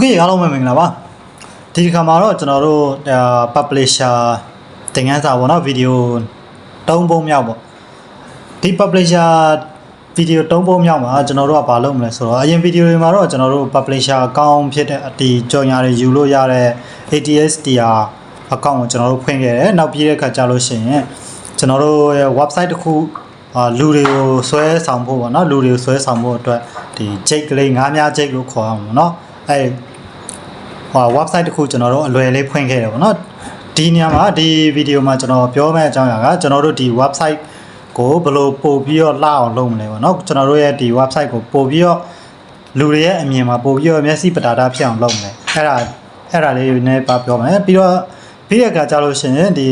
เคအားလုံးပဲမင်္ဂလာပါဒီတစ်ခါမှာတော့ကျွန်တော်တို့အာ publisher သင်ခန်းစာပေါ့နော်ဗီဒီယို၃ပုံမြောက်ပေါ့ဒီ publisher ဗီဒီယို၃ပုံမြောက်မှာကျွန်တော်တို့ကဘာလုပ်မလဲဆိုတော့အရင်ဗီဒီယိုတွေမှာတော့ကျွန်တော်တို့ publisher အကောင့်ဖြစ်တဲ့အတီကြော်ညာတွေယူလို့ရတဲ့ ATSTR အကောင့်ကိုကျွန်တော်တို့ဖွင့်ခဲ့တယ်နောက်ပြီးတဲ့အခါကျလို့ရှိရင်ကျွန်တော်တို့ရဲ့ website တစ်ခုအာလူတွေကိုဆွဲဆောင်ဖို့ပေါ့နော်လူတွေကိုဆွဲဆောင်ဖို့အတွက်ဒီ jake ကလေးငါးများ jake လို့ခေါ်အောင်ပေါ့နော်အဲ ဟို website တစ်ခုကျွန်တော်တို့အလွယ်လေးဖွင့်ခဲ့တယ်ပေါ့နော်ဒီနေရာမှာဒီဗီဒီယိုမှာကျွန်တော်ပြောမယ့်အကြောင်းအရာကကျွန်တော်တို့ဒီ website ကိုဘယ်လိုပို့ပြီးတော့လှအောင်လုပ်မလဲပေါ့နော်ကျွန်တော်တို့ရဲ့ဒီ website ကိုပို့ပြီးတော့လူတွေရဲ့အမြင်မှာပို့ပြီးတော့မျက်စိပတာတာဖြစ်အောင်လုပ်မလဲအဲ့ဒါအဲ့ဒါလေးနည်းပါပြောမယ်ပြီးတော့ပြီးတဲ့အခါကျလို့ရှိရင်ဒီ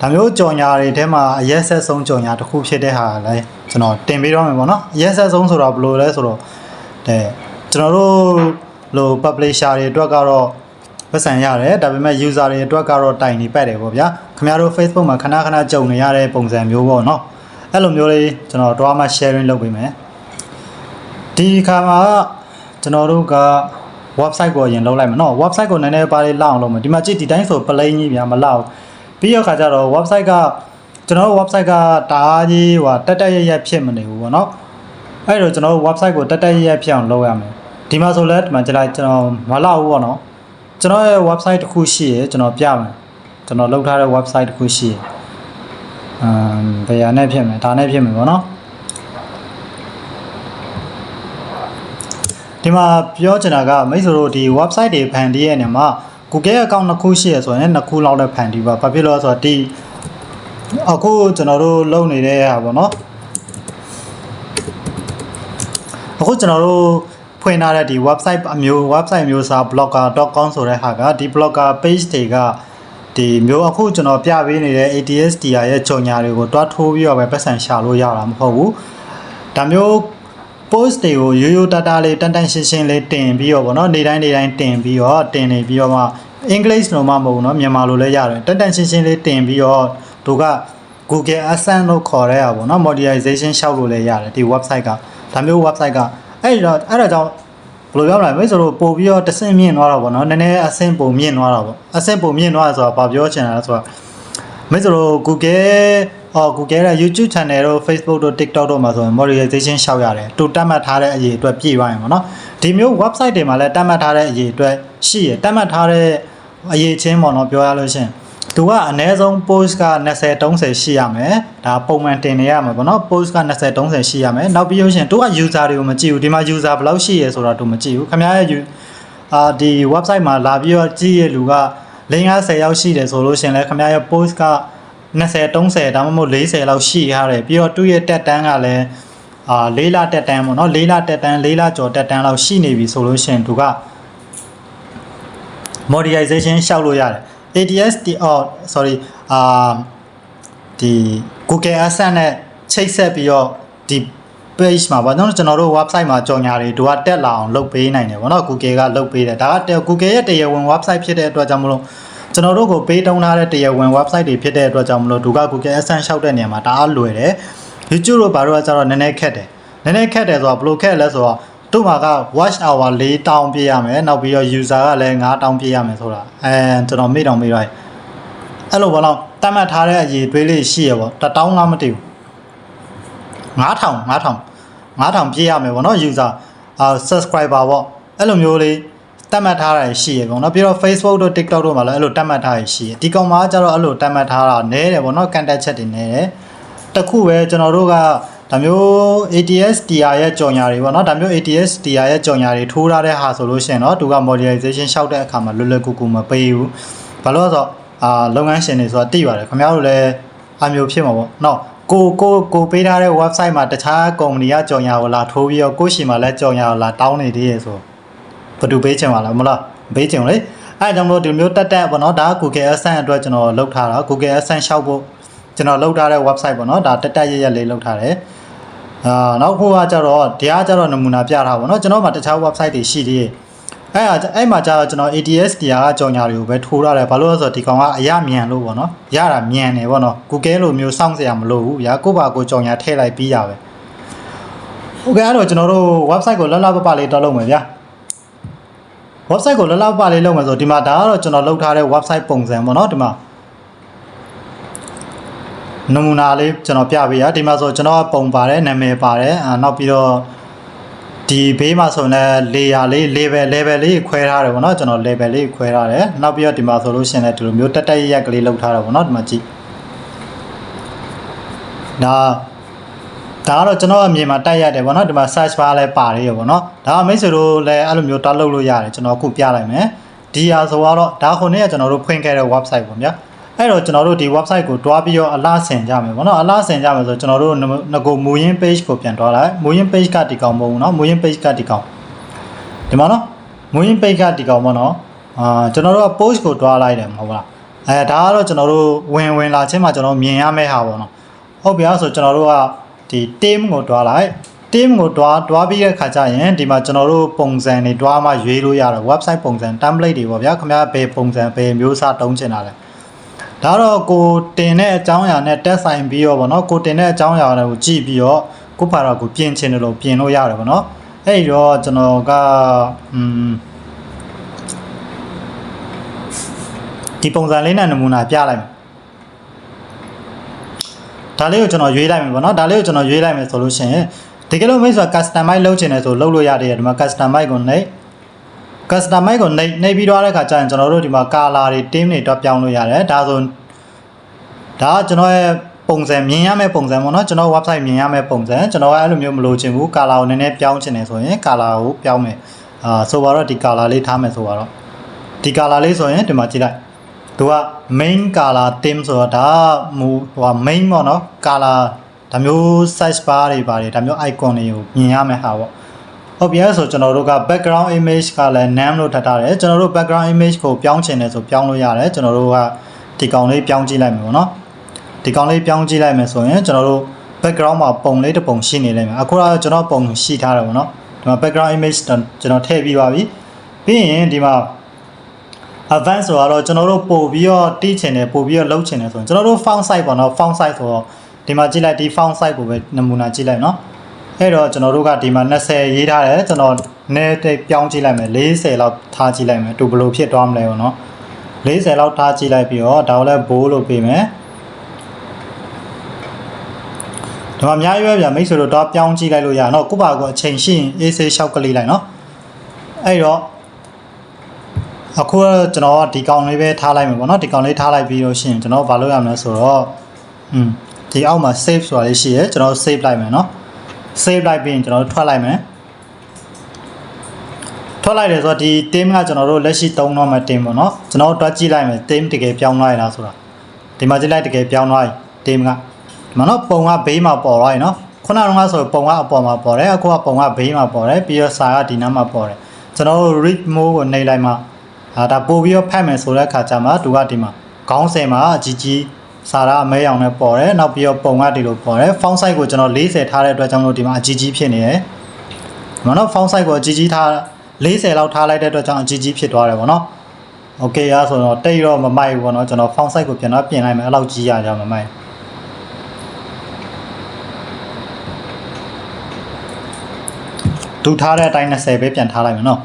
ဒါမျိုးကြော်ညာတွေထဲမှာအရက်ဆက်ဆုံးကြော်ညာတစ်ခုဖြစ်တဲ့ဟာလည်းကျွန်တော်တင်ပေးတော့မယ်ပေါ့နော်အရက်ဆက်ဆုံးဆိုတော့ဘယ်လိုလဲဆိုတော့တဲ့ကျွန်တော်တို့ လို publisher တွေအတွက်ကတော့ပတ်စံရတယ်ဒါပေမဲ့ user တွေအတွက်ကတော့တိုင်နေပတ်တယ်ပေါ့ဗျာခင်ဗျားတို့ Facebook မှာခဏခဏကြုံနေရတဲ့ပုံစံမျိုးပေါ့နော်အဲ့လိုမျိုးလေးကျွန်တော်တော့မှ sharing လုပ်ပေးမယ်ဒီခါမှာကျွန်တော်တို့က website ကိုအရင်လုပ်လိုက်မယ်နော် website ကိုနည်းနည်းပါးလေးလောက်အောင်လုပ်မယ်ဒီမှာကြည့်ဒီတိုင်းဆို plain ကြီးဗျာမလောက်ပြီးရခါကျတော့ website ကကျွန်တော်တို့ website ကတအားကြီးဟိုတက်တက်ရရဖြစ်မနေဘူးပေါ့နော်အဲ့တော့ကျွန်တော်တို့ website ကိုတက်တက်ရရဖြစ်အောင်လုပ်ရမယ် ဒီမှာဆိုလဲဒီမှာကြည့်လိုက်ကျွန်တော်မလောက်ဘူးပေါ့နော်ကျွန်တော်ရဲ့ website တစ်ခုရှိရယ်ကျွန်တော်ပြမယ်ကျွန်တော်လုပ်ထားတဲ့ website တစ်ခုရှိရယ်အမ်ဘယ်ဟာနဲ့ဖြစ်မယ်ဒါနဲ့ဖြစ်မယ်ပေါ့နော်ဒီမှာပြောချင်တာကမိတ်ဆွေတို့ဒီ website တွေဖန်တီးရဲ့နေမှာ Google account နှစ်ခုရှိရဆိုရင်နှစ်ခုလောက်လည်းဖန်တီးပါဘာဖြစ်လို့လဲဆိုတော့ဒီအခုကျွန်တော်တို့လုပ်နေတဲ့ဟာပေါ့နော်အခုကျွန်တော်တို့ ဖွင့်ထားတဲ့ဒီ website အမျိုး website မျိုးစား blogger.com ဆိုတဲ့ဟာကဒီ blogger page တွေကဒီမျိုးအခုကျွန်တော်ပြပေးနေတဲ့ ATSTR ရဲ့ကြော်ညာတွေကိုတွားထိုးပြီးတော့ပဲပတ်စံရှာလို့ရတာမဟုတ်ဘူးဒါမျိုး post တွေကိုရိုးရိုးတတလေးတန်တန်ရှင်းရှင်းလေးတင်ပြီးတော့ဗောနော်နေတိုင်းနေတိုင်းတင်ပြီးတော့တင်နေပြီးတော့မှ English လို့မှမဟုတ်ဘူးเนาะမြန်မာလိုလည်းရတယ်တန်တန်ရှင်းရှင်းလေးတင်ပြီးတော့သူက Google Adsense လို့ခေါ်တဲ့ဟာဗောနော် monetization ရှောက်လို့လည်းရတယ်ဒီ website ကဒါမျိုး website က အဲ့တော့အဲ့ဒါကြောင့်ဘယ်လိုပြောမလဲမိတ်ဆွေတို့ပို့ပြီးတော့တဆင့်မြင့်သွားတာဗောနော်နည်းနည်းအဆင့်ပုံမြင့်သွားတာဗောအဆင့်ပုံမြင့်သွားတာဆိုတာဘာပြောချင်တာလဲဆိုတော့မိတ်ဆွေတို့ Google အော် Google ရဲ့ YouTube channel တို့ Facebook တို့ TikTok တို့မှာဆိုရင် monetization ရှောက်ရတယ်တူတတ်မှတ်ထားတဲ့အရေးအတွက်ပြည့်သွားရင်ပေါ့နော်ဒီမျိုး website တွေမှာလည်းတတ်မှတ်ထားတဲ့အရေးအတွက်ရှိရတတ်မှတ်ထားတဲ့အရေးချင်းပေါ့နော်ပြောရလို့ရှရင် သူကအနည်းဆုံး post က20 30ရှိရမယ်ဒါပုံမှန်တင်နေရမှာပေါ့နော် post က20 30ရှိရမယ်နောက်ပြီးလို့ရှရင်သူက user တွေကိုမကြည့်ဘူးဒီမှာ user ဘယ်လောက်ရှိရဆိုတော့သူမကြည့်ဘူးခင်ဗျားရဲ့ you- အာဒီ website မှာလာပြီးတော့ကြည့်ရလူက50ရောက်ရှိတယ်ဆိုလို့ရှရင်လည်းခင်ဗျားရဲ့ post က20 30ဒါမှမဟုတ်40လောက်ရှိရတယ်ပြီးတော့သူ့ရဲ့တက်တန်းကလည်းအာ၄လတက်တန်းပေါ့နော်၄လတက်တန်း၄လကျော်တက်တန်းလောက်ရှိနေပြီဆိုလို့ရှရင်သူက monetization ရှောက်လို့ရတယ် ATST oh sorry အာဒီ Google Adsense နဲ့ချိတ်ဆက်ပြီးတော့ဒီ page မှာပေါ့နော်ကျွန်တော်တို့ website မှာကြော်ညာတွေတို့ကတက်လာအောင်လုပ်ပေးနိုင်တယ်ပေါ့နော် Google ကလုပ်ပေးတယ်ဒါက Google ရဲ့တရားဝင် website ဖြစ်တဲ့အတွက်ကြောင့်မလို့ကျွန်တော်တို့ကိုပေးတုံးထားတဲ့တရားဝင် website တွေဖြစ်တဲ့အတွက်ကြောင့်မလို့သူက Google Adsense ရှောက်တဲ့နေရာမှာတအားလွယ်တယ် YouTube တို့ဘာလို့ကကျတော့နည်းနည်းခက်တယ်နည်းနည်းခက်တယ်ဆိုတော့ဘယ်လိုခက်လဲဆိုတော့ သူ့မှာက watch hour ၄တောင်းပြည့်ရမယ်နောက်ပြီးတော့ user ကလည်း9တောင်းပြည့်ရမယ်ဆိုတာအဲကျွန်တော်မေ့တောင်မေ့လိုက်အဲ့လိုဘောတော့တတ်မှတ်ထားတဲ့အရေးတွေးလေးရှိရပေါ့တတောင်းလားမသိဘူး9000 9000 9000ပြည့်ရမယ်ပေါ့နော် user အာ subscriber ပေါ့အဲ့လိုမျိုးလေးတတ်မှတ်ထားတာရှိရပေါ့နော်ပြီးတော့ Facebook တို့ TikTok တို့မှာလည်းအဲ့လိုတတ်မှတ်ထားရရှိရဒီကောင်မှာကျတော့အဲ့လိုတတ်မှတ်ထားတာနည်းတယ်ပေါ့နော် content ချက်တွေနည်းတယ်တခုပဲကျွန်တော်တို့က ဒါမျိုး ATS TR ရဲ့ကြော်ညာတွေပေါ့နော်ဒါမျိုး ATS TR ရဲ့ကြော်ညာတွေထိုးထားတဲ့ဟာဆိုလို့ရှိရင်တော့သူက modernization ရှောက်တဲ့အခါမှာလွယ်လွယ်ကူကူမပေးဘူးဘာလို့လဲဆိုတော့အာလုပ်ငန်းရှင်တွေဆိုတာသိပါတယ်ခင်ဗျားတို့လည်းအမျိုးဖြစ်မှာပေါ့နော်ကိုကိုကိုပေးထားတဲ့ website မှာတခြားကုမ္ပဏီကကြော်ညာကိုလာထိုးပြီးတော့ကိုယ့်ရှိမှာလည်းကြော်ညာကိုလာတောင်းနေသေးရဲ့ဆိုဘယ်သူပေးချင်ပါလားမလားပေးချင်လေအဲဒါကြောင့်မလို့ဒီမျိုးတက်တက်ပေါ့နော်ဒါက Google Adsense အတွက်ကျွန်တော်လုပ်ထားတာ Google Adsense ရှောက်ဖို့ကျွန်တော်လုပ်ထားတဲ့ website ပေါ့နော်ဒါတက်တက်ရရလေးလုပ်ထားတယ် အာနောက်ခုကကြတော့တရားကြတော့နမူနာပြထားပါတော့ကျွန်တော်မှာတခြား website တွေရှိသေးတယ်အဲ့အအဲ့မှာကျတော့ကျွန်တော် ATS တရားကကြော်ညာတွေကိုပဲထိုးရတယ်ဘာလို့လဲဆိုတော့ဒီကောင်ကအရမြန်လို့ပေါ့နော်ရတာမြန်တယ်ပေါ့နော် Google လိုမျိုးစောင့်စရာမလိုဘူးညာကိုယ့်ဘာကိုယ်ကြော်ညာထည့်လိုက်ပြီးရပဲဟုတ်ကဲ့အဲ့တော့ကျွန်တော်တို့ website ကိုလောလောပပလေးတောက်လုပ်မယ်ဗျာ website ကိုလောက်လောက်ပါလေးလုပ်မယ်ဆိုဒီမှာဒါကတော့ကျွန်တော်လုပ်ထားတဲ့ website ပုံစံပေါ့နော်ဒီမှာ နမူနာလေးကျွန်တော်ပြပေးရဒီမှာဆိုကျွန်တော်ပုံပါတယ်နာမည်ပါတယ်အာနောက်ပြီးတော့ဒီဘေးမှာဆိုရင်လည်း layer လေး level level လေးခွဲထားတယ်ပေါ့နော်ကျွန်တော် level လေးခွဲထားတယ်နောက်ပြီးတော့ဒီမှာဆိုလို့ရှိရင်လည်းဒီလိုမျိုးတက်တက်ရက်ကလေးလုပ်ထားတာပေါ့နော်ဒီမှာကြည့်ဒါဒါကတော့ကျွန်တော်အမြင်မှာတိုက်ရတယ်ပေါ့နော်ဒီမှာ search bar လည်းပါတယ်ရပေါ့နော်ဒါကမိတ်ဆွေတို့လည်းအဲ့လိုမျိုးတောက်လုပ်လို့ရတယ်ကျွန်တော်အခုပြလိုက်မယ်ဒီဟာဆိုတော့ဒါခုနေ့ကကျွန်တော်တို့ဖွင့်ခဲ့တဲ့ website ပေါ့ဗျာ အဲ့တော့ကျွန်တော်တို့ဒီ website ကိုတွားပြီးတော့အလားဆင်ကြမယ်ပေါ့နော်အလားဆင်ကြမယ်ဆိုကျွန်တော်တို့ငကိုမူရင်း page ကိုပြန်တွားလိုက်မူရင်း page ကဒီကောင်မဟုတ်ဘူးနော်မူရင်း page ကဒီကောင်ဒီမှာနော်မူရင်း page ကဒီကောင်ပေါ့နော်အာကျွန်တော်တို့က post ကိုတွားလိုက်တယ်မဟုတ်လားအဲဒါကတော့ကျွန်တော်တို့ဝင်ဝင်လာချင်းမှာကျွန်တော်မြင်ရမယ့်ဟာပေါ့နော်ဟုတ်ပြီအဲ့ဆိုကျွန်တော်တို့ကဒီ team ကိုတွားလိုက် team ကိုတွားတွားပြီးတဲ့ခါကျရင်ဒီမှာကျွန်တော်တို့ပုံစံတွေတွားမှရွေးလို့ရတယ် website ပုံစံ template တွေပေါ့ဗျာခင်ဗျားဘယ်ပုံစံဘယ်မျိုးအစားတုံးချင်တာလဲ ဒါတော့ကိုတင်တဲ့အကြောင်းအရာနဲ့တက်ဆိုင်ပြီးတော့ဗောနော်ကိုတင်တဲ့အကြောင်းအရာတွေကိုကြည့်ပြီးတော့ကိုပါတော့ကိုပြင်ချင်တယ်လို့ပြင်လို့ရတယ်ဗောနော်အဲ့ဒီတော့ကျွန်တော်ကอืมဒီပုံစံလေးနဲ့နမူနာပြလိုက်မယ်ဒါလေးကိုကျွန်တော်ရွေးလိုက်မယ်ဗောနော်ဒါလေးကိုကျွန်တော်ရွေးလိုက်မယ်ဆိုလို့ရှိရင်တကယ်လို့မိတ်ဆွာ customize လုပ်ချင်တယ်ဆိုလုပ်လို့ရတယ်ဒီမှာ customize ကိုနှိပ် customize ကိုနှိပ်နှိပ်ပြီးတော့တဲ့ခါကျရင်ကျွန်တော်တို့ဒီမှာ color တွေ theme တွေတော့ပြောင်းလို့ရတယ်ဒါဆိုဒါကကျွန်တော်ရဲ့ပုံစံမြင်ရမယ့်ပုံစံပေါ့နော်ကျွန်တော် website မြင်ရမယ့်ပုံစံကျွန်တော်ကအဲ့လိုမျိုးမလိုချင်ဘူး color ကိုနည်းနည်းပြောင်းချင်တယ်ဆိုရင် color ကိုပြောင်းမယ်အာဆိုပါတော့ဒီ color လေးထားမယ်ဆိုပါတော့ဒီ color လေးဆိုရင်ဒီမှာကြည့်လိုက်သူက main color theme ဆိုတော့ဒါမူဟို main ပေါ့နော် color ဒါမျိုး size bar တွေပါတယ်ဒါမျိုး icon တွေကိုမြင်ရမယ့်ဟာပေါ့ ဟုတ်ပြီဆိုကျွန်တော်တို့က background image ကလည်း name လို့ထပ်ထားတယ်ကျွန်တော်တို့ background image ကိုပြောင်းချင်တယ်ဆိုပြောင်းလို့ရတယ်ကျွန်တော်တို့ကဒီကောင်လေးပြောင်းကြည့်လိုက်မယ်ပေါ့နော်ဒီကောင်လေးပြောင်းကြည့်လိုက်မယ်ဆိုရင်ကျွန်တော်တို့ background မှာပုံလေးတစ်ပုံရှိနေလိမ့်မယ်အခုတော့ကျွန်တော်ပုံရှိထားတယ်ပေါ့နော်ဒီမှာ background image ကျွန်တော်ထည့်ပြီးပါပြီပြီးရင်ဒီမှာ advance ဆိုတော့ကျွန်တော်တို့ပို့ပြီးတော့တီးချင်တယ်ပို့ပြီးတော့လှုပ်ချင်တယ်ဆိုရင်ကျွန်တော်တို့ font size ပေါ့နော် font size ဆိုတော့ဒီမှာကြည့်လိုက်ဒီ font size ကိုပဲနမူနာကြည့်လိုက်နော် အဲ့တော့ကျွန်တော်တို့ကဒီမှာ20ရေးထားတယ်ကျွန်တော်နည်းတိတ်ပြောင်းကြည့်လိုက်မယ်40လောက်ထားကြည့်လိုက်မယ်သူဘယ်လိုဖြစ်သွားမလဲပေါ့နော်40လောက်ထားကြည့်လိုက်ပြီးတော့ဒါကိုလည်းဘိုးလို့ပေးမယ်ဒီမှာအများကြီးပဲဗျမိတ်ဆွေတို့တော့ပြောင်းကြည့်လိုက်လို့ရအောင်ကိုပါကအချိန်ရှိရင်အေးဆေးလျှောက်ကလေးလိုက်နော်အဲ့တော့အခုကျွန်တော်ကဒီကောင်လေးပဲထားလိုက်မယ်ပေါ့နော်ဒီကောင်လေးထားလိုက်ပြီးတော့ရှင်ကျွန်တော်ဘာလုပ်ရမလဲဆိုတော့อืมဒီအောက်မှာ save ဆိုတာလေးရှိရဲကျွန်တော် save လိုက်မယ်နော် save လိုက်ပြီးရင်ကျွန်တော်ထွက်လိုက်မယ်ထွက်လိုက်တယ်ဆိုတော့ဒီ team ကကျွန်တော်တို့လက်ရှိသုံးတော့မဲ့ team ပေါ့နော်ကျွန်တော်တွက်ကြည့်လိုက်မယ် team တကယ်ပြောင်းသွားရလားဆိုတာဒီမှာကြည့်လိုက်တကယ်ပြောင်းသွားပြီ team ကဒီမှာနော်ပုံကဘေးမှာပေါ်သွားပြီနော်ခုနကတော့ဆိုပုံကအပေါ်မှာပေါ်တယ်အခုကပုံကဘေးမှာပေါ်တယ်ပြီးတော့စာကဒီနားမှာပေါ်တယ်ကျွန်တော်တို့ read mode ကိုနှိပ်လိုက်မှအာဒါပို့ပြီးတော့ဖတ်မယ်ဆိုတဲ့အခါကျမှသူကဒီမှာခေါင်းစဉ်မှာအကြီးကြီး စာရအမဲရောင်နဲ့ပေါ်တယ်နောက်ပြီးတော့ပုံကဒီလိုပေါ်တယ် font size ကိုကျွန်တော်40ထားတဲ့အတွက်ကြောင့်မလို့ဒီမှာအကြီးကြီးဖြစ်နေတယ်ဒီမှာနော် font size ကိုအကြီးကြီးထား40လောက်ထားလိုက်တဲ့အတွက်ကြောင့်အကြီးကြီးဖြစ်သွားတယ်ပေါ့နော် okay အားဆိုတော့တိတ်တော့မမိုက်ဘူးပေါ့နော်ကျွန်တော် font size ကိုပြန်တော့ပြင်လိုက်မယ်အဲ့လောက်ကြီးရကြမမိုက်သူထားတဲ့အတိုင်း20ပဲပြန်ထားလိုက်မယ်နော်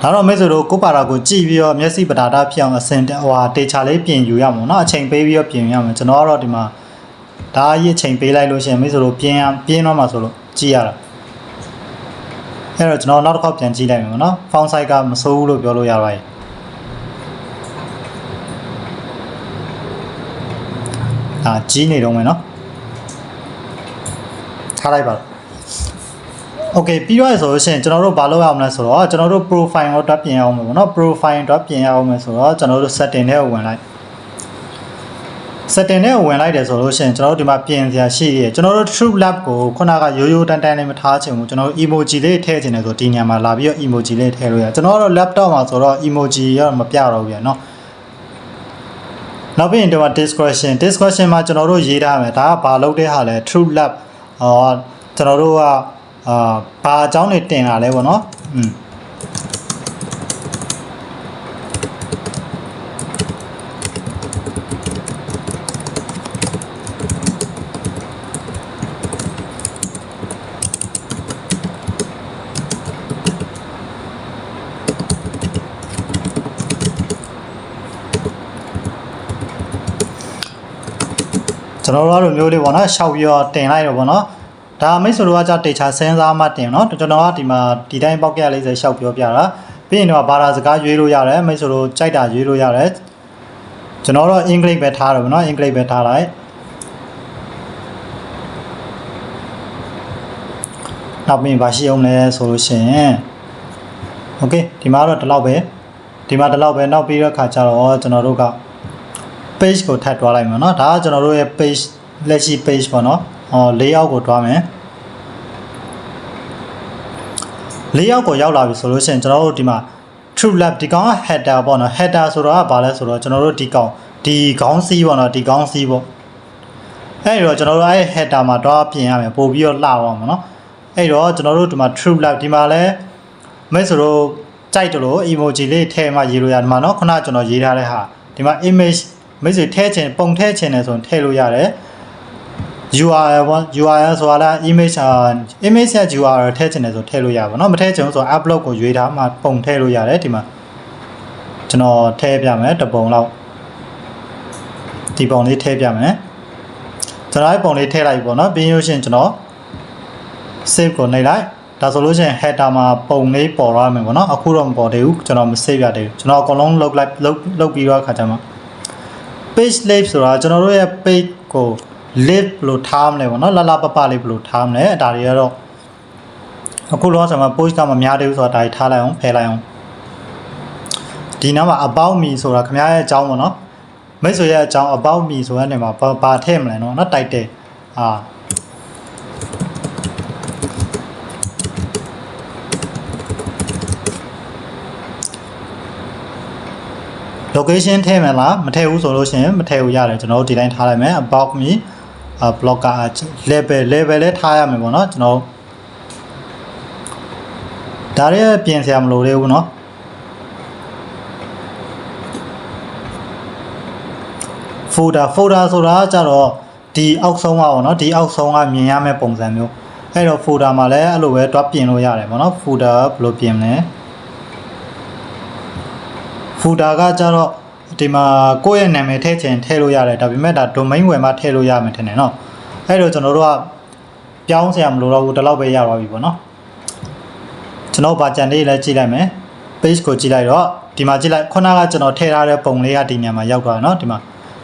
ဒါတော့မိတ်ဆွေတို့ကိုပါတာကိုကြည့်ပြီးတော့မျက်စိပဒါတာဖြစ်အောင်အစင်ဟိုဟာတေချာလေးပြင်ယူရမှာเนาะအချိန်ပေးပြီးတော့ပြင်ရမှာကျွန်တော်ကတော့ဒီမှာဒါအရေးအချိန်ပေးလိုက်လို့ရှိရင်မိတ်ဆွေတို့ပြင်ရပြင်တော့မှာဆိုလို့ကြည့်ရတာအဲ့တော့ကျွန်တော်နောက်တစ်ခေါက်ပြန်ကြည့်လိုက်မယ်เนาะ font size ကမဆိုးဘူးလို့ပြောလို့ရပါတယ်အာကြီးနေတော့မယ်เนาะထားလိုက်ပါတော့ Okay ပြီးတော့ဆိုလို့ရှိရင်ကျွန်တော်တို့ဘာလုပ်ရအောင်လဲဆိုတော့ကျွန်တော်တို့ profile ကိုတွက်ပြင်ရအောင်မယ်ပေါ့နော် profile တွက်ပြင်ရအောင်မယ်ဆိုတော့ကျွန်တော်တို့ setting ထဲကိုဝင်လိုက် setting ထဲကိုဝင်လိုက်တယ်ဆိုလို့ရှိရင်ကျွန်တော်တို့ဒီမှာပြင်စရာရှိရကျွန်တော်တို့ true lab ကိုခုနကရိုးရိုးတန်းတန်းလေးမထားချင်ဘူးကျွန်တော်တို့ emoji လေးထည့်ချင်တယ်ဆိုဒီညမှာလာပြီးတော့ emoji လေးထည့်လို့ရကျွန်တော်တို့ laptop မှာဆိုတော့ emoji ရောမပြတော့ဘူးပြเนาะနောက်ပြီးရင်ဒီမှာ discussion discussion မှာကျွန်တော်တို့ရေးထားမယ်ဒါကဘာလုပ်တဲ့ဟာလဲ true lab ဟောကျွန်တော်တို့က အာဘာအကြောင်းတွေတင်လာလဲပေါ့နော်อืมကျွန်တော်တို့အဲ့လိုမျိုးလေးပေါ့နော်ရှောက်ပြီးတော့တင်လိုက်တော့ပေါ့နော် ဒါမိတ်ဆွေတို့ကကြာတေချာစဉ်းစားမှတင်နော်ကျွန်တော်ကဒီမှာဒီတိုင်းပေါက်ကရ40ရှောက်ပြောပြတာပြီးရင်တော့ဘာသာစကားရွေးလို့ရတယ်မိတ်ဆွေတို့ကြိုက်တာရွေးလို့ရတယ်ကျွန်တော်တော့အင်္ဂလိပ်ပဲထားတယ်ပေါ့နော်အင်္ဂလိပ်ပဲထားလိုက်နောက်ပြီးဘာရှိအောင်လဲဆိုလို့ရှိရင်โอเคဒီမှာတော့ဒီလောက်ပဲဒီမှာဒီလောက်ပဲနောက်ပြီးတော့ခါကျတော့ကျွန်တော်တို့က page ကိုထပ်တွားလိုက်မယ်เนาะဒါကကျွန်တော်တို့ရဲ့ page လက်ရှိ page ပေါ့เนาะ အော်၄ရောက်ကိုတွားမယ်၄ရောက်ကိုရောက်လာပြီဆိုလို့ရှိရင်ကျွန်တော်တို့ဒီမှာ true lab ဒီကောင်က header ပေါ့နော် header ဆိုတော့ကဘာလဲဆိုတော့ကျွန်တော်တို့ဒီကောင်ဒီခေါင်းစီးပေါ့နော်ဒီခေါင်းစီးပေါ့အဲ့ဒီတော့ကျွန်တော်တို့အဲ့ header မှာတွားပြင်ရမယ်ပို့ပြီးတော့လှအောင်ပေါ့နော်အဲ့တော့ကျွန်တော်တို့ဒီမှာ true lab ဒီမှာလဲမဲဆိုတော့ကြိုက်တယ်လို့ emoji လေးထည့်မှရေးလို့ရတယ်မှာနော်ခုနကကျွန်တော်ရေးထားတဲ့ဟာဒီမှာ image မိတ်ဆွေထဲချင်ပုံထဲချင်တယ်ဆိုရင်ထည့်လို့ရတယ် URL ပေါ့ URL ဆိုတာလား image အာ image ရဲ့ URL ထည့်ချင်တယ်ဆိုထည့်လို့ရပါတော့မထည့်ချင်ဘူးဆို upload ကိုရွေးထားမှပုံထည့်လို့ရတယ်ဒီမှာကျွန်တော်ထည့်ပြမယ်တစ်ပုံလောက်ဒီပုံလေးထည့်ပြမယ်ကျွန်တော်အဲ့ပုံလေးထည့်လိုက်ပြီပေါ့နော်ပြီးလို့ရှိရင်ကျွန်တော် save ကိုနှိပ်လိုက်ဒါဆိုလို့ရှိရင် header မှာပုံလေးပေါ်ရမယ်ပေါ့နော်အခုတော့မပေါ်သေးဘူးကျွန်တော်မ save ရသေးဘူးကျွန်တော်အကုန်လုံး load လိုက် load လုပ်ပြီးတော့အခါကျမှ page live ဆိုတာကျွန်တော်တို့ရဲ့ page ကို live လို့ထားမလဲပေါ့နော်လလပပလေးဘယ်လိုထားမလဲဒါတွေကတော့အခုလောဆယ်မှာ post ကမများသေးဘူးဆိုတာဒါတွေထားလိုက်အောင်ဖယ်လိုက်အောင်ဒီနားမှာ about me ဆိုတာခင်ဗျားရဲ့အကြောင်းပေါ့နော်မိတ်ဆွေရဲ့အကြောင်း about me ဆိုတဲ့နေမှာဘာဘာထည့်မလဲနော်နော် title အာ location ထည့်မယ်လားမထည့်ဘူးဆိုလို့ရှိရင်မထည့်ဘူးရတယ်ကျွန်တော်တို့ဒီတိုင်းထားလိုက်မယ် about me အ blogger level level လည်းထားရမယ်ပေါ့နော်ကျွန်တော်ဒါရဲပြင်ဆရာမလိုသေးဘူးเนาะ folder folder ဆိုတာကြတော့ဒီအောက်ဆုံးကပေါ့နော်ဒီအောက်ဆုံးကမြင်ရမယ့်ပုံစံမျိုးအဲ့တော့ folder မှာလည်းအဲ့လိုပဲတွားပြင်လို့ရတယ်ပေါ့နော် folder ဘယ်လိုပြင်မလဲ folder ကကြတော့ ဒီမှာကိုယ့်ရဲ့နာမည်ထည့်ချင်ထည့်လို့ရတယ်ဒါပေမဲ့ဒါ domain ဝယ်မှထည့်လို့ရမယ်ထင်တယ်နော်အဲ့တော့ကျွန်တော်တို့ကပြောင်းစရာမလိုတော့ဘူးဒီလောက်ပဲရသွားပြီပေါ့နော်ကျွန်တော်ဗာကြံလေးလည်းကြည့်လိုက်မယ် page ကိုကြည့်လိုက်တော့ဒီမှာကြည့်လိုက်ခုနကကျွန်တော်ထည့်ထားတဲ့ပုံလေးကဒီနေရာမှာရောက်သွားတယ်နော်ဒီမှာ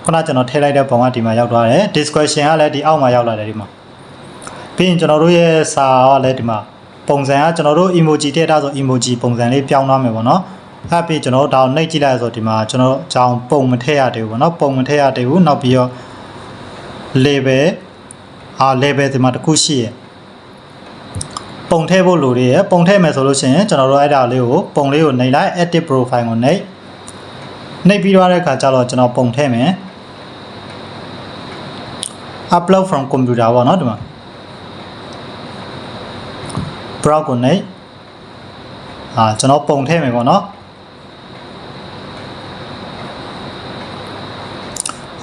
ခုနကျွန်တော်ထည့်လိုက်တဲ့ပုံကဒီမှာရောက်သွားတယ် description ကလည်းဒီအောက်မှာရောက်လာတယ်ဒီမှာပြီးရင်ကျွန်တော်တို့ရဲ့စာကလည်းဒီမှာပုံစံကကျွန်တော်တို့ emoji ထည့်ထားဆို emoji ပုံစံလေးပြောင်းသွားမယ်ပေါ့နော် အဲ့ပြီးကျွန်တော်တို့ဒါကိုနှိပ်ကြည့်လိုက်ဆိုဒီမှာကျွန်တော်အကြောင်းပုံမထည့်ရသေးဘူးပေါ့နော်ပုံမထည့်ရသေးဘူးနောက်ပြီးတော့ label အာ label ဒီမှာတစ်ခုရှိရယ်ပုံထည့်ဖို့လိုသေးရယ်ပုံထည့်မယ်ဆိုလို့ရှိရင်ကျွန်တော်တို့အဲ့ဒါလေးကိုပုံလေးကိုနှိပ်လိုက် edit profile ကိုနှိပ်နှိပ်ပြီးတော့တဲ့အခါကျတော့ကျွန်တော်ပုံထည့်မယ် upload from computer ပေါ့နော်ဒီမှာ browse ကိုနှိပ်အာကျွန်တော်ပုံထည့်မယ်ပေါ့နော်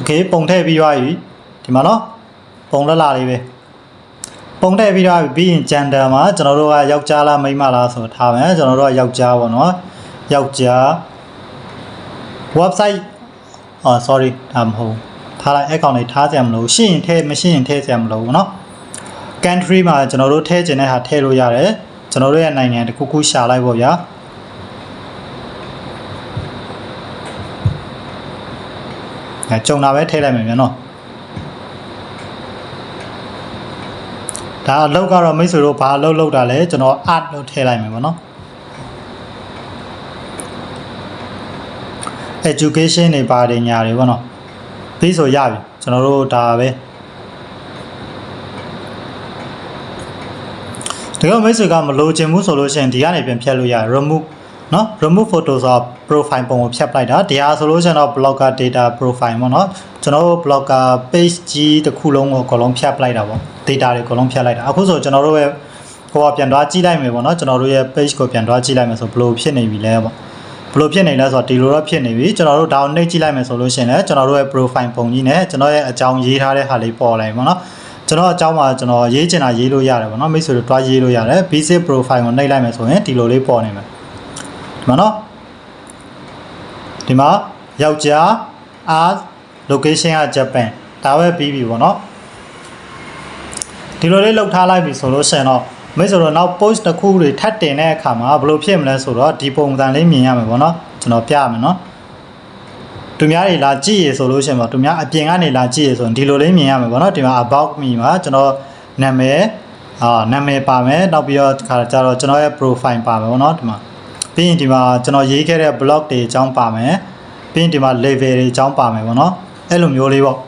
okay ပုံထည့်ပြီးသွားပြီဒီမှာနော်ပုံလက်လာလေးပဲပုံထည့်ပြီးတော့ပြီးရင် gender မှာကျွန်တော်တို့ကယောက်ျားလားမိန်းမလားဆိုထားမယ်ကျွန်တော်တို့ကယောက်ျားပေါ့နော်ယောက်ျား website အော် sorry ဒါမဟုတ်ထားလိုက် account လေးထားကြမလို့ရှင်းရင်ထည့်မရှိရင်ထည့်ကြမလို့เนาะ country မှာကျွန်တော်တို့ထည့်ခြင်းတဲ့ဟာထည့်လို့ရတယ်ကျွန်တော်တို့ရဲ့နိုင်ငံတစ်ခုခုရှာလိုက်ပေါ့ဗျာ အဲကြုံတာပဲထည့်လိုက်မယ်ဗျာနော်ဒါအလုပ်ကတော့မိတ်ဆွေတို့ဘာအလုပ်လုပ်တာလဲကျွန်တော် art လို့ထည့်လိုက်မယ်ပေါ့နော် education တွေပါတယ်ညာတွေပေါ့နော်ပြီးဆိုရပြီကျွန်တော်တို့ဒါပဲတကယ်မိတ်ဆွေကမလိုချင်ဘူးဆိုလို့ရှိရင်ဒီကနေပြန်ဖြတ်လို့ရတယ် remove နော် remove photo ဆိုတော့ profile ပုံကိုဖြတ်ပလိုက်တာတရားဆိုလို့ကျွန်တော် blogger data profile ပေါ့နော်ကျွန်တော် blogger page ကြီးတစ်ခုလုံးကိုအကုန်လုံးဖြတ်ပလိုက်တာပေါ့ data တွေအကုန်လုံးဖြတ်လိုက်တာအခုဆိုကျွန်တော်တို့ရဲ့ကိုယ်ကပြန်သွားကြည့်လိုက်မယ်ပေါ့နော်ကျွန်တော်တို့ရဲ့ page ကိုပြန်သွားကြည့်လိုက်မယ်ဆိုဘလို့ဖြစ်နေပြီလဲပေါ့ဘလို့ဖြစ်နေလဲဆိုတော့ဒီလိုတော့ဖြစ်နေပြီကျွန်တော်တို့ဒါကိုနှိပ်ကြည့်လိုက်မယ်ဆိုလို့ရှိရင်လည်းကျွန်တော်တို့ရဲ့ profile ပုံကြီးနဲ့ကျွန်တော်ရဲ့အကြောင်းရေးထားတဲ့ဟာလေးပေါ်လာပြီပေါ့နော်ကျွန်တော်အကြောင်းမှာကျွန်တော်ရေးချင်တာရေးလို့ရတယ်ပေါ့နော်မိတ်ဆွေတို့တွားရေးလို့ရတယ် basic profile ကိုနှိပ်လိုက်မယ်ဆိုရင်ဒီလိုလေးပေါ်နေမယ် ဒီမှာနော်ဒီမှာယောက်ျား R location က Japan ဒါပဲပြီးပြီပေါ့နော်ဒီလိုလေးလောက်ထားလိုက်ပြီဆိုလို့ရှိရင်တော့မိတ်ဆိုတော့နောက် post တစ်ခုတွေထပ်တင်တဲ့အခါမှာဘယ်လိုဖြစ်မလဲဆိုတော့ဒီပုံစံလေးမြင်ရမယ်ပေါ့နော်ကျွန်တော်ပြရမယ်နော်သူများတွေလာကြည့်ရဆိုလို့ရှိရင်ပေါ့သူများအပြင်ကနေလာကြည့်ရဆိုရင်ဒီလိုလေးမြင်ရမယ်ပေါ့နော်ဒီမှာ about me မှာကျွန်တော်နာမည်အာနာမည်ပါမယ်နောက်ပြီးတော့ဒီခါကျတော့ကျွန်တော်ရဲ့ profile ပါမယ်ပေါ့နော်ဒီမှာ ပြီးရင်ဒီမှာကျွန်တော်ရေးခဲ့တဲ့ blog တွေအကြောင်းပါမယ်ပြီးရင်ဒီမှာ level တွေအကြောင်းပါမယ်ပေါ့နော်အဲ့လိုမျိုးလေးပေါ့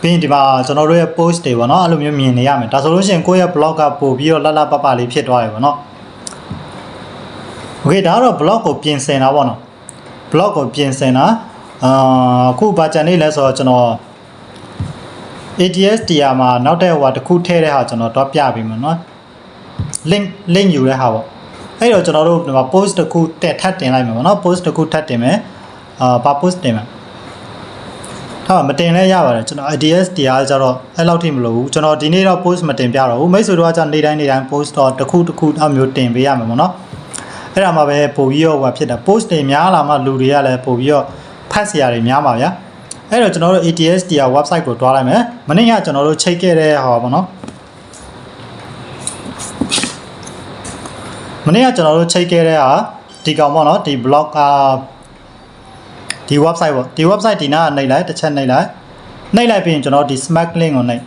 ပြီးရင်ဒီမှာကျွန်တော်တို့ရဲ့ post တွေပေါ့နော်အဲ့လိုမျိုးမြင်နေရမယ်ဒါဆိုလို့ရှိရင်ကိုယ့်ရဲ့ blog ကပို့ပြီးတော့လှလှပပလေးဖြစ်သွားတယ်ပေါ့နော် Okay ဒါကတော့ blog ကိုပြင်ဆင်တာပေါ့နော် blog ကိုပြင်ဆင်တာအာအခုဘာကြံနေလဲဆိုတော့ကျွန်တော် ATS TR မှာနောက်တဲ့ဟိုတစ်ခုထည့်တဲ့ဟာကျွန်တော်တော့ပြပေးမယ်နော် link link ယူတဲ့ဟာပေါ့ အဲ့တော့ကျွန်တော်တို့ဒီမှာ post တစ်ခုတက်ထပ်တင်လိုက်မယ်ပေါ့နော် post တစ်ခုထပ်တင်မယ်အာဘာ post တင်မယ်ဟာမတင်လဲရပါတယ်ကျွန်တော် IDS တရားကြတော့အဲ့လောက်ထိမလို့ဘူးကျွန်တော်ဒီနေ့တော့ post မတင်ပြတော့ဘူးမိတ်ဆွေတို့ကじゃနေတိုင်းနေတိုင်း post တော့တစ်ခုတစ်ခုအမျိုးတင်ပေးရမှာပေါ့နော်အဲ့ဒါမှပဲပို့ပြီးတော့ဟိုဖြစ်တာ post တွေများလာမှလူတွေကလည်းပို့ပြီးတော့ဖတ်စရာတွေများပါဗျာအဲ့တော့ကျွန်တော်တို့ ATS တရား website ကိုတွားလိုက်မယ်မနေ့ကကျွန်တော်တို့ချိန်ခဲ့တဲ့ဟာပေါ့နော် မနေ့ကကျွန်တော်တို့ချိန်ခဲ့တဲ့ဟာဒီကောင်ပေါ့နော်ဒီ blog ကဒီ website ပေါ့ဒီ website ဒီနားနှိပ်လိုက်တစ်ချက်နှိပ်လိုက်နှိပ်လိုက်ပြီးရင်ကျွန်တော်ဒီ smart link ကိုနှိပ်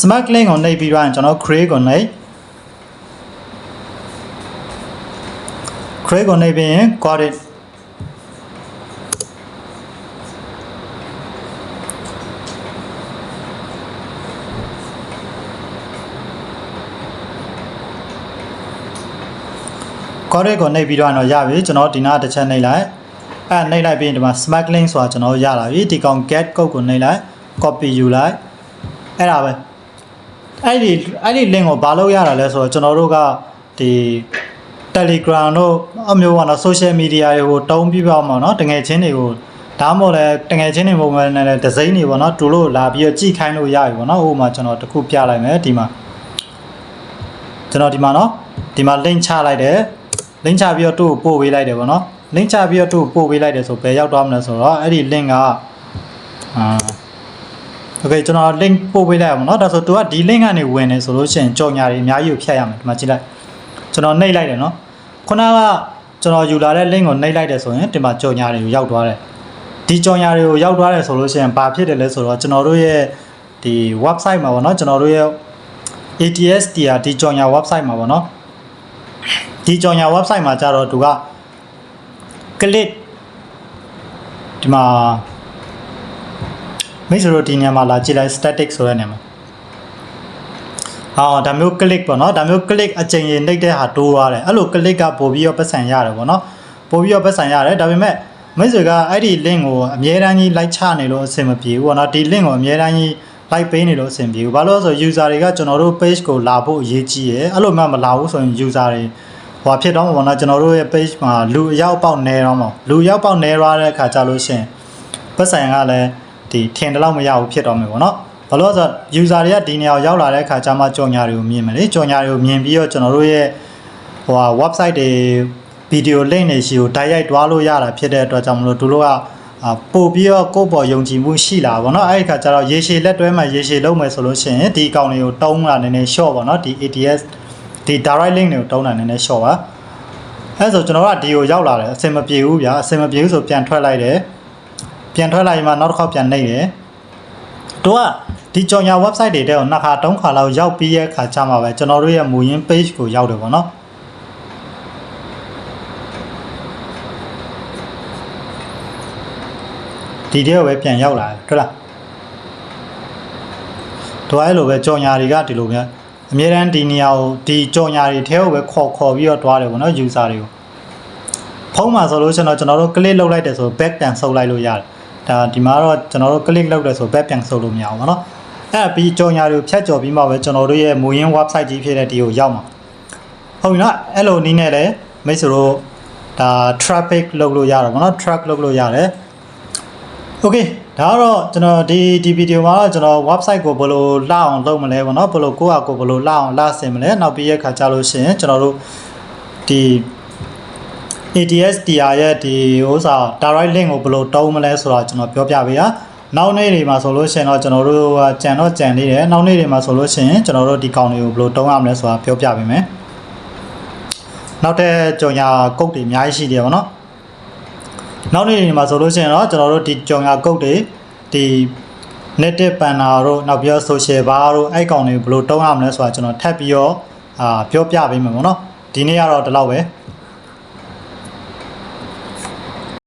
smart link ကိုနှိပ်ပြီးတော့ကျွန်တော် create ကိုနှိပ် create ကိုနှိပ်ပြီးရင် got ကောရက်ကိုနှိပ်ပြီးတော့တော့ရပြီကျွန်တော်ဒီနားတစ်ချက်နှိပ်လိုက်အဲနှိပ်လိုက်ပြီးဒီမှာ smuggling ဆိုတာကျွန်တော်ရလာပြီဒီကောင် get code ကိုနှိပ်လိုက် copy ယူလိုက်အဲ့ဒါပဲအဲ့ဒီအဲ့ဒီ link ကိုဘာလို့ရတာလဲဆိုတော့ကျွန်တော်တို့ကဒီ Telegram တို့အမျိုးကတော့ social media တွေကိုတုံးပြပြအောင်ပေါ့နော်တကယ်ချင်းတွေကိုဒါမှမဟုတ်လည်းတကယ်ချင်းတွေပုံမှန်နဲ့လည်းဒဇိန်းတွေပေါ့နော်သူတို့လာပြီးတော့ကြည့်ခိုင်းလို့ရပြီပေါ့နော်ဟိုမှာကျွန်တော်တခုပြလိုက်မယ်ဒီမှာကျွန်တော်ဒီမှာနော်ဒီမှာ link ချလိုက်တယ် link ချပြီးတော့သူ့ကိုပို့ပေးလိုက်တယ်ပေါ့နော် link ချပြီးတော့သူ့ကိုပို့ပေးလိုက်တယ်ဆိုဘယ်ရောက်သွားမလဲဆိုတော့အဲ့ဒီ link ကအာ Okay ကျွန်တော် link ပို့ပေးလိုက်ရမှာเนาะဒါဆို तू ကဒီ link ကနေဝင်နေဆိုလို့ရှိရင်ကြော်ညာတွေအများကြီးကိုဖြတ်ရမယ်ဒီမှာကြည့်လိုက်ကျွန်တော်နှိပ်လိုက်တယ်เนาะခုနကကျွန်တော်ယူလာတဲ့ link ကိုနှိပ်လိုက်တယ်ဆိုရင်ဒီမှာကြော်ညာတွေကိုရောက်သွားတယ်ဒီကြော်ညာတွေကိုရောက်သွားတယ်ဆိုလို့ရှိရင်ဘာဖြစ်တယ်လဲဆိုတော့ကျွန်တော်တို့ရဲ့ဒီ website မှာပေါ့เนาะကျွန်တော်တို့ရဲ့ ATS တရားဒီကြော်ညာ website မှာပေါ့เนาะ ဒီကြောင်ညာ website မှာကြတော့သူက click ဒီမှာမိတ်ဆွေတို့ဒီနေရာမှာလာကြည့်လိုက် static ဆိုတဲ့နေရာမှာဟာဒါမျိုး click ပေါ့နော်ဒါမျိုး click အချိန်ရင်နှိပ်တဲ့ဟာတိုးသွားတယ်အဲ့လို click ကပို့ပြီးတော့ပတ်စံရတယ်ပေါ့နော်ပို့ပြီးတော့ပတ်စံရတယ်ဒါပေမဲ့မိတ်ဆွေကအဲ့ဒီ link ကိုအမြဲတမ်းကြီး like ချနေလို့အဆင်မပြေဘူးပေါ့နော်ဒီ link ကိုအမြဲတမ်းကြီး like ပေးနေလို့အဆင်ပြေဘူးဘာလို့လဲဆို user တွေကကျွန်တော်တို့ page ကိုလာဖို့အရေးကြီးရယ်အဲ့လိုမှမလာဘူးဆိုရင် user တွေ ဟိုဖြစ်တော့မှာပေါ့နော်ကျွန်တော်တို့ရဲ့ page မှာလူအရောက်ပေါက်နေတော့မှာလူရောက်ပေါက်နေရတဲ့အခါကျလို့ရှိရင်ပတ်စံကလည်းဒီထင်တယ်လို့မရဘူးဖြစ်တော့မယ်ပေါ့နော်ဘာလို့လဲဆိုတော့ user တွေကဒီနေရာကိုရောက်လာတဲ့အခါကျမှကြော်ညာတွေကိုမြင်မယ်လေကြော်ညာတွေကိုမြင်ပြီးတော့ကျွန်တော်တို့ရဲ့ဟိုဟာ website တွေ video link တွေရှိကိုတိုက်ရိုက်တွားလို့ရတာဖြစ်တဲ့အတွက်ကြောင့်မလို့တို့တို့ကအာပို့ပြီးတော့ကိုယ့်ပေါ်ယုံကြည်မှုရှိလာပါတော့အဲ့ဒီခါကျတော့ရေရှည်လက်တွဲမှာရေရှည်လုံးမယ်ဆိုလို့ရှိရင်ဒီအကောင့်တွေကိုတုံးလာနည်းနည်း short ပါတော့ဒီ ATS ဒီ direct link တွေကိုတုံးတာနည်းနည်း short ပါအဲဆိုကျွန်တော်ကဒီကိုရောက်လာတယ်အဆင်မပြေဘူးဗျာအဆင်မပြေဘူးဆိုပြန်ထွက်လိုက်တယ်ပြန်ထွက်လိုက်မှနောက်တစ်ခေါက်ပြန်နှိပ်တယ်တို့ကဒီကြောင်ညာ website တွေတဲ့ကိုနှစ်ခါသုံးခါလောက်ရောက်ပြီးရဲ့အခါကျမှပဲကျွန်တော်တို့ရဲ့မူရင်း page ကိုရောက်တယ်ပေါ့နော်ဒီတဲ့ကိုပဲပြန်ရောက်လာတယ်ဟုတ်လားတို့အဲ့လိုပဲကြောင်ညာတွေကဒီလိုပဲ အများတန်းဒီနေရာကိုဒီကြော်ညာတွေထဲကိုပဲခေါ်ခေါ်ပြီးတော့တွားတယ်ပေါ့နော် user တွေကိုဖုန်းမှာဆိုလို့ကျွန်တော်ကျွန်တော်တို့ click လုပ်လိုက်တယ်ဆို back ပြန်ဆုပ်လိုက်လို့ရတယ်ဒါဒီမှာတော့ကျွန်တော်တို့ click လုပ်တယ်ဆို back ပြန်ဆုပ်လို့မရဘူးပေါ့နော်အဲ့ပြီးကြော်ညာတွေကိုဖြတ်ကျော်ပြီးမှပဲကျွန်တော်တို့ရဲ့မူရင်း website ကြီးဖြစ်တဲ့ဒီကိုရောက်မှာဟုတ်ပြီနော်အဲ့လိုနည်းနဲ့လည်းမိတ်ဆွေတို့ဒါ traffic လုပ်လို့ရတယ်ပေါ့နော် track လုပ်လို့ရတယ် okay ဒါကတော့ကျွန်တော်ဒီဒီဗီဒီယိုမှာကျွန်တော် website ကိုဘယ်လိုလှအောင်လုပ်မလဲပေါ့နော်ဘယ်လိုကိုယ့်အကိုဘယ်လိုလှအောင်လှဆင်မလဲနောက်ပြီးရခါကြလို့ရှိရင်ကျွန်တော်တို့ဒီ ATS TR ရဲ့ဒီဥစ္စာ direct link ကိုဘယ်လိုတုံးမလဲဆိုတော့ကျွန်တော်ပြောပြပေးရနောက်နေ့တွေမှာဆိုလို့ရှိရင်တော့ကျွန်တော်တို့ကကြံတော့ကြံနေတယ်နောက်နေ့တွေမှာဆိုလို့ရှိရင်ကျွန်တော်တို့ဒီကောင်တွေကိုဘယ်လိုတုံးရမလဲဆိုတာပြောပြပေးမယ်နောက်တဲ့ကြော်ညာကုတ်တွေအများကြီးရှိတယ်ဗောနော် နောက်နေ့တွေမှာဆိုလို့ရှိရင်တော့ကျွန်တော်တို့ဒီကြော်ညာကုတ်တွေဒီ native banner တို့နောက်ပြီးတော့ social bar တို့အဲ့ကောင်တွေဘယ်လိုတုံးရမလဲဆိုတာကျွန်တော်ထပ်ပြီးတော့အာပြောပြပေးမယ်ဗောနော်ဒီနေ့ကတော့ဒီလောက်ပဲ